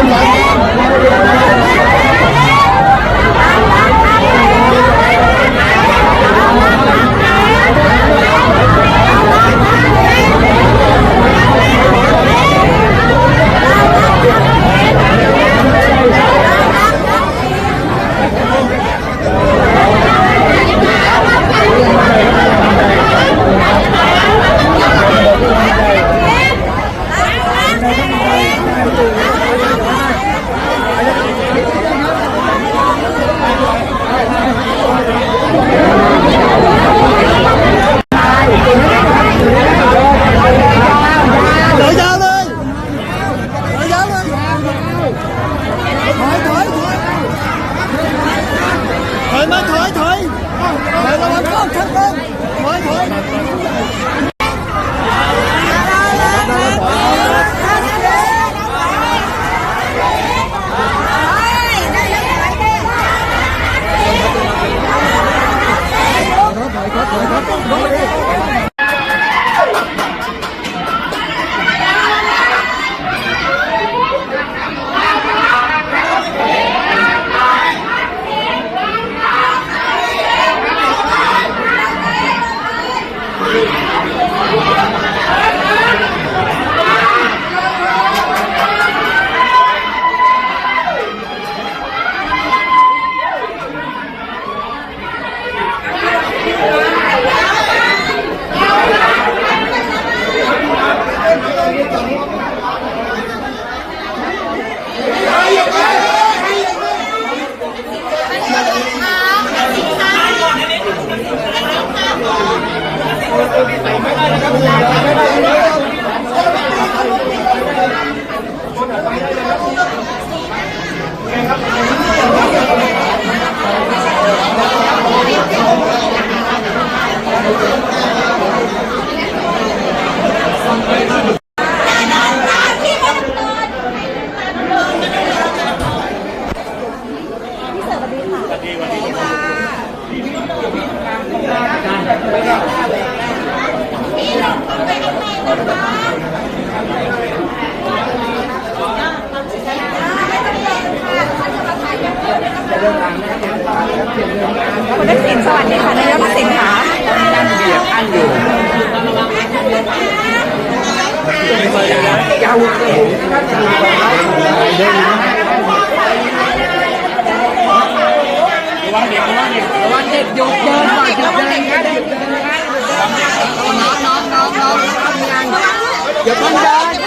Yeah. ไม่ได้นะครับ คุณทักษิณสวัสดีค่ะนายกทักษิณค่ะนั่งเบียดอันอยู่ยาวระวังเด็กระวังเด็กระวังเด็กหยุดเดินก่อนหยุดเดินนะหยุดเดินนะน้องน้องน้องน้องทำงานอย่าเพิ่งเดิน